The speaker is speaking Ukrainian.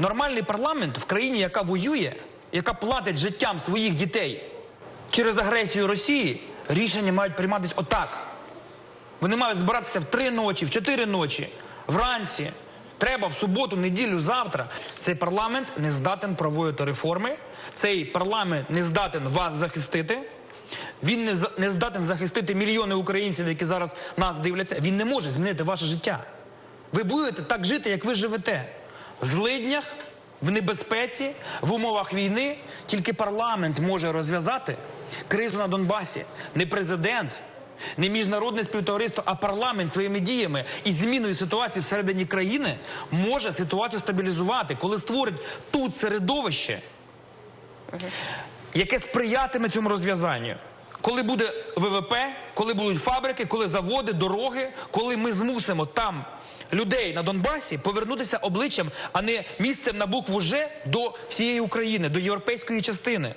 Нормальний парламент в країні, яка воює, яка платить життям своїх дітей через агресію Росії, рішення мають прийматися отак. Вони мають збиратися в три ночі, в чотири ночі, вранці. Треба в суботу, неділю, завтра. Цей парламент не здатен проводити реформи. Цей парламент не здатен вас захистити. Він не, не здатен захистити мільйони українців, які зараз нас дивляться. Він не може змінити ваше життя. Ви будете так жити, як ви живете. В злиднях, в небезпеці, в умовах війни. Тільки парламент може розв'язати кризу на Донбасі. Не президент, не міжнародне співтовариство, а парламент своїми діями і зміною ситуації всередині країни може ситуацію стабілізувати, коли створить тут середовище, яке сприятиме цьому розв'язанню. Коли буде ВВП, коли будуть фабрики, коли заводи, дороги, коли ми змусимо там людей на Донбасі повернутися обличчям, а не місцем на букву Ж до всієї України, до європейської частини.